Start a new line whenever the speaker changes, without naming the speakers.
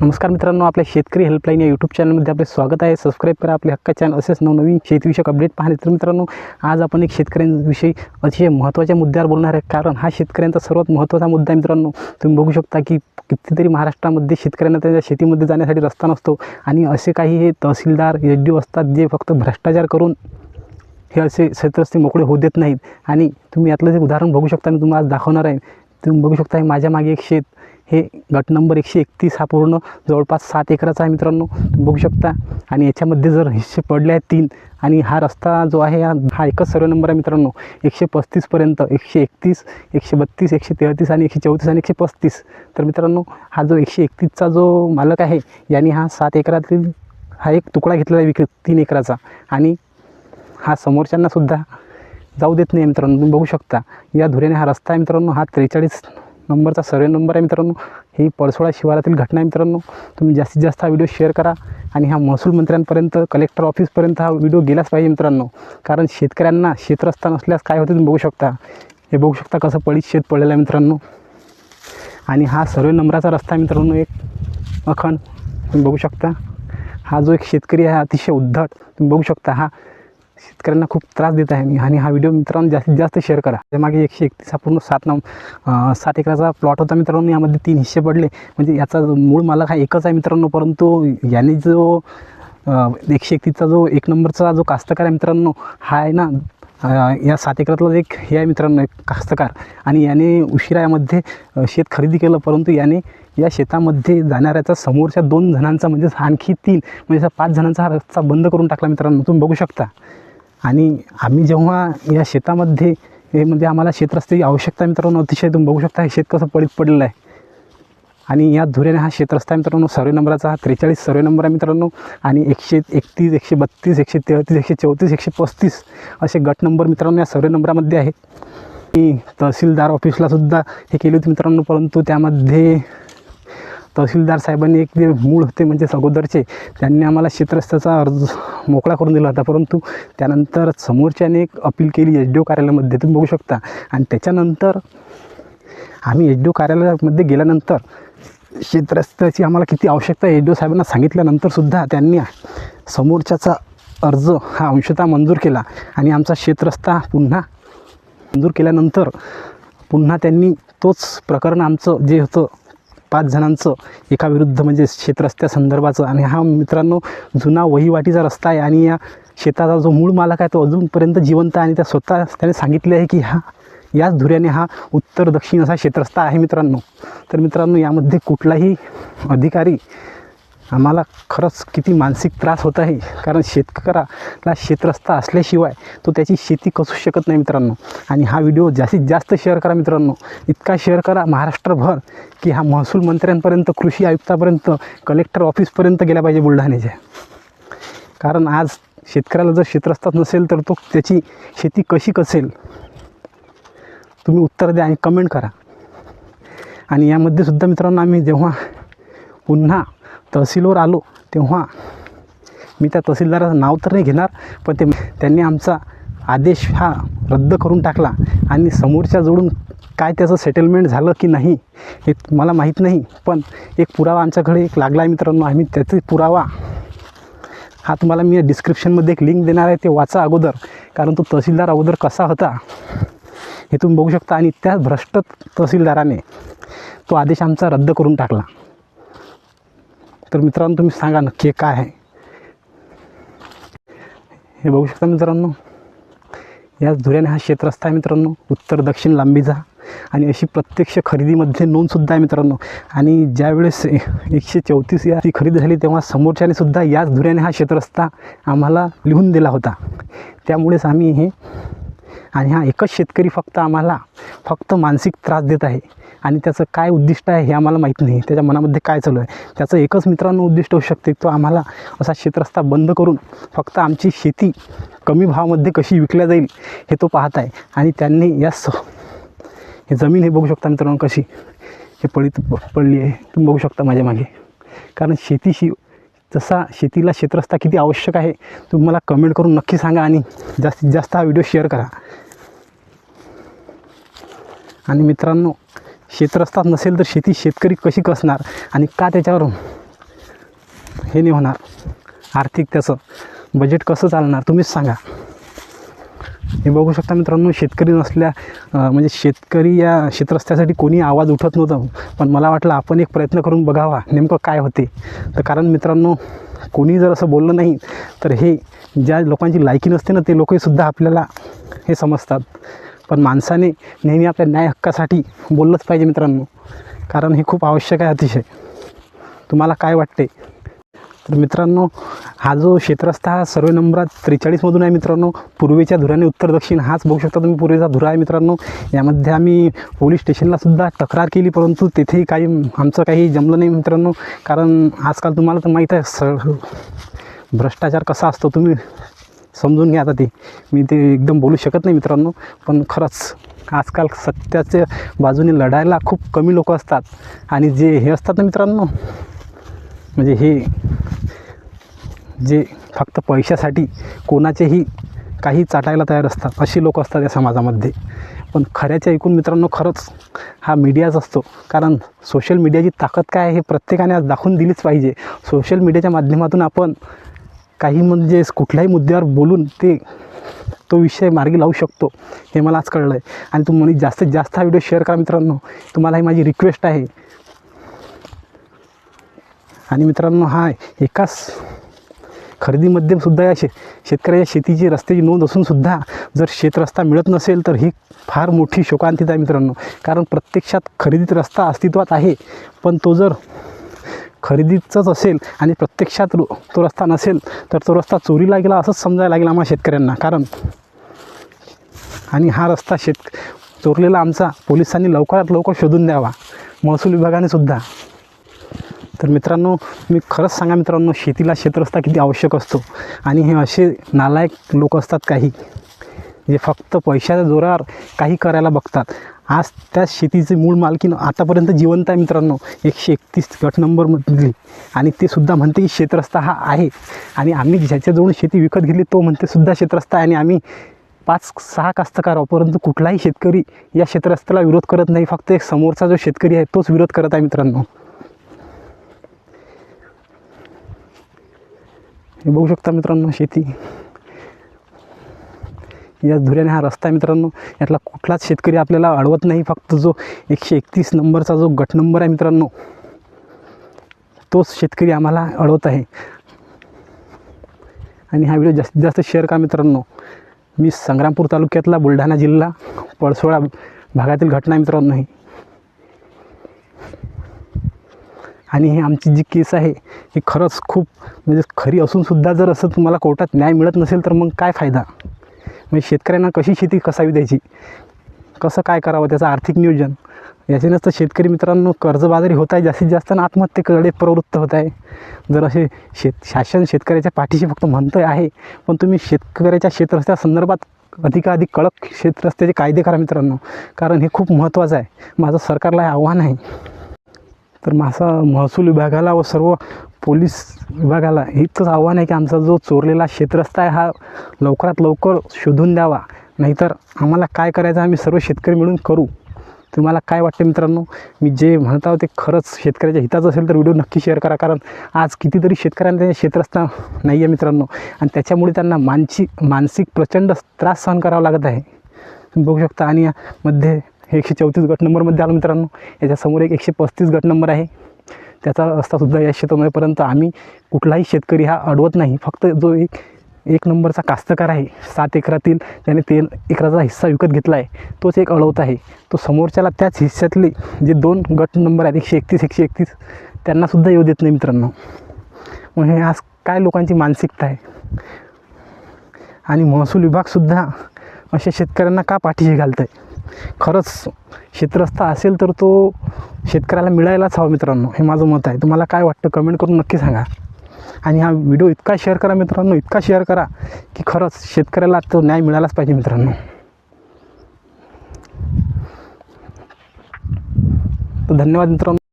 नमस्कार मित्रांनो आपल्या शेतकरी हेल्पलाईन या यूट्यूब चॅनलमध्ये आपले स्वागत आहे. सबस्क्राईब करा आपले हक्का चॅनल असेच नवनवीन शेतीविषयक अपडेट पाहणे. तर मित्रांनो आज आपण एक शेतकऱ्यांविषयी अतिशय महत्त्वाच्या मुद्द्यावर बोलणार आहे. कारण हा शेतकऱ्यांचा सर्वात महत्त्वाचा मुद्दा आहे मित्रांनो. तुम्ही बघू शकता की कितीतरी महाराष्ट्रामध्ये शेतकऱ्यांना त्यांच्या शेतीमध्ये जाण्यासाठी रस्ता नसतो. आणि असे काही हे तहसीलदार एच डी असतात जे फक्त भ्रष्टाचार करून हे असे क्षेत्रस्ते मोकळे होऊ देत नाहीत. आणि तुम्ही यातलं जे उदाहरण बघू शकता मी तुम्हाला आज दाखवणार आहे. तुम्ही बघू शकता हे माझ्या मागे एक शेत हे गट नंबर एकशे एकतीस हा पूर्ण जवळपास सात एकराचा आहे मित्रांनो. तुम्ही बघू शकता. आणि याच्यामध्ये जर हिस्से पडले आहेत तीन आणि हा रस्ता जो आहे हा हा एकच सर्व नंबर आहे मित्रांनो. एकशे पस्तीसपर्यंत एकशे एकतीस एकशे बत्तीस एकशे तेहतीस आणि एकशे चौतीस आणि एकशे पस्तीस. तर मित्रांनो हा जो एकशे एकतीसचा जो मालक आहे यांनी हा सात एकरातील हा एक तुकडा घेतलेला आहे विक्री तीन एकराचा. आणि हा समोरच्यांनासुद्धा जाऊ देत नाही मित्रांनो. तुम्ही बघू शकता. या धुऱ्याने हा रस्ता आहे मित्रांनो हा त्रेचाळीस नंबरचा सर्वे नंबर आहे मित्रांनो. ही पळसोळा शिवारातील घटना आहे मित्रांनो. तुम्ही जास्तीत जास्त हा व्हिडिओ शेअर करा आणि हा महसूल मंत्र्यांपर्यंत कलेक्टर ऑफिसपर्यंत हा व्हिडिओ गेलाच पाहिजे मित्रांनो. कारण शेतकऱ्यांना शेतरस्ता नसल्यास काय होते तुम्ही बघू शकता. हे बघू शकता कसं पळीत शेत पडलेलं आहे मित्रांनो. आणि हा सर्वे नंबराचा रस्ता आहे मित्रांनो एक अखंड. तुम्ही बघू शकता. हा जो एक शेतकरी आहे अतिशय उद्धट. तुम्ही बघू शकता हा शेतकऱ्यांना खूप त्रास देत आहे आणि हा व्हिडिओ मित्रांनो जास्तीत जास्त शेअर करा. त्यामागे एकशे एकतीस हा पूर्ण सात नम सात एकराचा प्लॉट होता मित्रांनो. यामध्ये तीन हिस्से पडले. म्हणजे याचा जो मूळ मालक हा एकच आहे मित्रांनो. परंतु याने जो एकशे एकतीसचा जो एक नंबरचा जो कास्तकार आहे मित्रांनो हा आहे ना या सात एकरातला एक हे आहे मित्रांनो एक कास्तकार. आणि याने उशिरा यामध्ये शेत खरेदी केलं. परंतु याने या शेतामध्ये जाणाऱ्याचा समोरच्या दोन जणांचा म्हणजे आणखी तीन म्हणजे पाच जणांचा हा रस्ता बंद करून टाकला मित्रांनो. तुम्ही बघू शकता. आणि आम्ही जेव्हा या शेतामध्ये हे म्हणजे आम्हाला शेतरस्त्याची आवश्यकता आहे मित्रांनो अतिशय तुम्ही बघू शकता हे शेत कसं पडीत पडलेलं आहे. आणि या धुऱ्याने हा शेतरस्ता आहे मित्रांनो सर्वे नंबराचा हा त्रेचाळीस सर्वे नंबर आहे मित्रांनो आणि एकशे एकतीस एकशे बत्तीस एकशे तेहतीस एकशे चौतीस एकशे पस्तीस असे गट नंबर मित्रांनो या सर्वे नंबरामध्ये आहेत. मी तहसीलदार ऑफिसला सुद्धा हे केली होती मित्रांनो परंतु त्यामध्ये तहसीलदार साहेबांनी एक जे मूळ होते म्हणजे अगोदरचे त्यांनी आम्हाला क्षेत्रस्थाचा अर्ज मोकळा करून दिला होता. परंतु त्यानंतर समोरच्याने एक अपील केली एच डी ओ कार्यालयामध्ये. तुम्ही बघू शकता. आणि त्याच्यानंतर आम्ही एच डी ओ कार्यालयामध्ये गेल्यानंतर क्षेत्रस्थाची आम्हाला किती आवश्यकता एच डी ओ साहेबांना सांगितल्यानंतरसुद्धा त्यांनी समोरच्याचा अर्ज हा अंशतः मंजूर केला. आणि आमचा शेतरस्ता पुन्हा मंजूर केल्यानंतर पुन्हा त्यांनी तोच प्रकरण आमचं जे होतं पाच जणांचं एका विरुद्ध म्हणजे शेतरस्त्या संदर्भाचं. आणि हा मित्रांनो जुना वहिवाटीचा रस्ता आहे आणि या शेताचा जो मूळ मालक आहे तो अजूनपर्यंत जिवंत आहे आणि त्या स्वतः त्याने सांगितले आहे की हा याच धुऱ्याने हा उत्तर दक्षिण असा क्षेत्रस्ता आहे मित्रांनो. तर मित्रांनो यामध्ये कुठलाही अधिकारी आम्हाला खरंच किती मानसिक त्रास होत आहे. कारण शेतकऱ्याला शेतरस्ता असल्याशिवाय तो त्याची शेती कसू शकत नाही मित्रांनो. आणि हा व्हिडिओ जास्तीत जास्त शेअर करा मित्रांनो. इतका शेअर करा महाराष्ट्रभर की हा महसूल मंत्र्यांपर्यंत कृषी आयुक्तापर्यंत कलेक्टर ऑफिसपर्यंत गेला पाहिजे बुलढाण्याच्या. कारण आज शेतकऱ्याला जर शेतरस्ताच नसेल तर तो त्याची शेती कशी कसेल? तुम्ही उत्तर द्या आणि कमेंट करा. आणि यामध्ये सुद्धा मित्रांनो आम्ही जेव्हा पुन्हा तहसीलवर आलो तेव्हा मी त्या तहसीलदाराचं नाव तर नाही घेणार पण ते त्यांनी आमचा आदेश हा रद्द करून टाकला आणि समोरच्या जोडून काय त्याचं सेटलमेंट झालं की नाही हे मला माहीत नाही पण एक पुरावा आमच्याकडे एक लागला आहे मित्रांनो आम्ही त्याचे पुरावा हा तुम्हाला मी डिस्क्रिप्शनमध्ये एक लिंक देणार आहे ते वाचा अगोदर कारण तो तहसीलदार अगोदर कसा होता हे तुम्ही बघू शकता आणि त्या भ्रष्ट तहसीलदाराने तो आदेश आमचा रद्द करून टाकला. तर मित्रांनो तुम्ही सांगा नक्की काय आहे? हे बघू शकता मित्रांनो याच धुऱ्याने हा क्षेत्रस्थ आहे मित्रांनो. उत्तर दक्षिण लांबीचा आणि अशी प्रत्यक्ष खरेदीमध्ये नोंदसुद्धा आहे मित्रांनो. आणि ज्यावेळेस एकशे चौतीस या ती खरेदी झाली तेव्हा समोरच्याने सुद्धा याच धुऱ्याने हा क्षेत्रस्था आम्हाला लिहून दिला होता. त्यामुळेच आम्ही हे आणि हा एकच शेतकरी फक्त आम्हाला फक्त मानसिक त्रास देत आहे. आणि त्याचं काय उद्दिष्ट आहे हे आम्हाला माहीत नाही. त्याच्या मनामध्ये काय चालू आहे? त्याचं एकच मित्रांनो उद्दिष्ट होऊ शकते तो आम्हाला असा शेतरस्ता बंद करून फक्त आमची शेती कमी भावामध्ये कशी विकल्या जाईल हे तो पाहत आहे. आणि त्यांनी या स हे जमीन हे बघू शकता मित्रांनो कशी हे पडीत पडली आहे. तुम्ही बघू शकता माझ्या मागे. कारण शेतीशी तसा शेतीला क्षेत्रस्था किती आवश्यक आहे तुम्ही मला कमेंट करून नक्की सांगा आणि जास्तीत जास्त हा व्हिडिओ शेअर करा. आणि मित्रांनो क्षेत्रस्ताच नसेल तर शेती शेतकरी कशी कसणार आणि का त्याच्यावर हे नाही होणार? आर्थिक त्याचं बजेट कसं चालणार तुम्हीच सांगा. हे बघू शकता मित्रांनो शेतकरी नसल्या म्हणजे शेतकरी या शेतरस्त्यासाठी कोणी आवाज उठत नव्हतं. पण मला वाटलं आपण एक प्रयत्न करून बघावा नेमकं काय होते. तर कारण मित्रांनो कोणी जर असं बोललं नाही तर हे ज्या लोकांची लायकी नसते ना ते लोकसुद्धा आपल्याला हे समजतात. पण माणसाने नेहमी आपल्या न्याय हक्कासाठी बोललंच पाहिजे मित्रांनो. कारण हे खूप आवश्यक आहे अतिशय. तुम्हाला काय वाटते तर मित्रांनो हा जो क्षेत्रस्थ हा सर्वे नंबरात त्रेचाळीसमधून आहे मित्रांनो पूर्वेच्या धुराने उत्तर दक्षिण हाच बघू शकता तुम्ही पूर्वेचा धुरा आहे मित्रांनो. यामध्ये आम्ही पोलीस स्टेशनला सुद्धा तक्रार केली परंतु तेथेही काही आमचं काही जमलं नाही मित्रांनो. कारण आजकाल तुम्हाला तर माहीत आहे स भ्रष्टाचार कसा असतो तुम्ही समजून घ्या आता ते. मी ते एकदम बोलू शकत नाही मित्रांनो पण खरंच आजकाल सत्याच्या बाजूने लढायला खूप कमी लोक असतात. आणि जे हे असतात ना मित्रांनो म्हणजे हे जे फक्त पैशासाठी कोणाचेही काही चाटायला तयार असतात अशी लोक असतात या समाजामध्ये. पण खऱ्याच्या ऐकून मित्रांनो खरंच हा मीडियाच असतो. कारण सोशल मीडियाची ताकद काय आहे हे प्रत्येकाने आज दाखवून दिलीच पाहिजे. सोशल मीडियाच्या माध्यमातून आपण काही म्हणजे कुठल्याही मुद्द्यावर बोलून ते तो विषय मार्गी लावू शकतो हे मला आज कळलं आहे आणि तुम्ही जास्तीत जास्त हा व्हिडिओ शेअर करा मित्रांनो. तुम्हाला ही माझी रिक्वेस्ट आहे आणि मित्रांनो हा एकाच खरेदीमध्ये सुद्धा या शे शेतकऱ्याच्या शेतीची रस्त्याची नोंद असूनसुद्धा जर शेतरस्ता मिळत नसेल तर ही फार मोठी शोकांतीत आहे मित्रांनो. कारण प्रत्यक्षात खरेदीत रस्ता अस्तित्वात आहे पण तो जर खरेदीचाच असेल आणि प्रत्यक्षात तो रस्ता नसेल तर तो रस्ता चोरीला गेला असंच समजायला लागेल आम्हाला शेतकऱ्यांना. कारण आणि हा रस्ता शेत चोरलेला आमचा पोलिसांनी लवकरात लवकर शोधून द्यावा. महसूल विभागाने सुद्धा. तर मित्रांनो मी खरंच सांगा मित्रांनो शेतीला शेतरस्ता किती आवश्यक असतो? आणि हे असे नालायक लोक असतात काही जे फक्त पैशाच्या जोरावर काही करायला बघतात. आज त्या शेतीचे मूळ मालकीन आतापर्यंत जिवंत आहे मित्रांनो एकशे एकतीस गट नंबरमधली. आणि ते सुद्धा म्हणते की क्षेत्रस्ता हा आहे. आणि आम्ही ज्याच्याजवळून शेती विकत घेतली तो म्हणते सुद्धा क्षेत्रस्ता आहे. आणि आम्ही पाच सहा कास्तकार आहोत परंतु कुठलाही शेतकरी या क्षेत्रस्ताला विरोध करत नाही. फक्त एक समोरचा जो शेतकरी आहे तोच विरोध करत आहे मित्रांनो. हे बघू शकता मित्रांनो शेती. या धुऱ्याने हा रस्ता आहे मित्रांनो. यातला कुठलाच शेतकरी आपल्याला अडवत नाही. फक्त जो एकशे एकतीस नंबरचा जो गट नंबर आहे मित्रांनो तोच शेतकरी आम्हाला अडवत आहे. आणि हा व्हिडिओ जास्तीत जास्त शेअर का मित्रांनो. मी संग्रामपूर तालुक्यातला बुलढाणा जिल्हा पळसोळा भागातील घटना मित्रांनो ही. आणि ही आमची जी केस आहे ही खरंच खूप म्हणजे खरी असूनसुद्धा जर असं तुम्हाला कोर्टात न्याय मिळत नसेल तर मग काय फायदा? म्हणजे शेतकऱ्यांना कशी शेती कसावी द्यायची? कसं काय करावं त्याचं आर्थिक नियोजन? याच्यानेच तर शेतकरी मित्रांनो कर्जबाजारी होत आहे जास्तीत जास्त आणि आत्महत्येकडे प्रवृत्त होत आहे. जर असे शेत शासन शेतकऱ्याच्या पाठीशी फक्त म्हणतं आहे पण तुम्ही शेतकऱ्याच्या शेतरस्त्या संदर्भात अधिकाधिक कडक शेतरस्त्याचे कायदे करा मित्रांनो. कारण हे खूप महत्त्वाचं आहे. माझं सरकारला हे आव्हान आहे. तर मासा महसूल विभागाला व सर्व पोलीस विभागाला इतकंच आव्हान आहे की आमचा जो चोरलेला क्षेत्रस्थ आहे हा लवकरात लवकर शोधून द्यावा. नाहीतर आम्हाला काय करायचं आम्ही सर्व शेतकरी मिळून करू. तुम्हाला काय वाटते मित्रांनो? मी जे म्हणत आहोत ते खरंच शेतकऱ्याच्या हिताचं असेल तर व्हिडिओ नक्की शेअर करा कारण आज कितीतरी शेतकऱ्यांना त्यांच्या क्षेत्रस्थ नाही आहे मित्रांनो. आणि त्याच्यामुळे त्यांना मानसिक मानसिक प्रचंड त्रास सहन करावा लागत आहे. तुम्ही बघू शकता आणि यामध्ये एकशे चौतीस गट नंबरमध्ये आलो मित्रांनो. याच्यासमोर एक एकशे पस्तीस गट नंबर आहे. त्याचा रस्तासुद्धा या शेतामध्येपर्यंत आम्ही कुठलाही शेतकरी हा अडवत नाही. फक्त जो एक एक नंबरचा कास्तकार आहे. सात एकरातील त्याने तेल एकराचा हिस्सा विकत घेतला आहे तोच एक अडवत आहे. तो समोरच्याला त्याच हिस्स्यातले जे दोन गट नंबर आहेत एकशे एकतीस एकशे एकतीस त्यांनासुद्धा येऊ देत नाही मित्रांनो. मग हे आज काय लोकांची मानसिकता आहे? आणि महसूल विभागसुद्धा अशा शेतकऱ्यांना का पाठीशी घालत आहे खरंच क्षेत्रस्थ असेल तर तो शेतकऱ्याला मिळायलाच हवा मित्रांनो हे माझं मत आहे. तुम्हाला काय वाटतं कमेंट करून नक्की सांगा. आणि हा व्हिडिओ इतका शेअर करा मित्रांनो इतका शेअर करा की खरंच शेतकऱ्याला तो न्याय मिळालाच पाहिजे मित्रांनो. तर धन्यवाद मित्रांनो.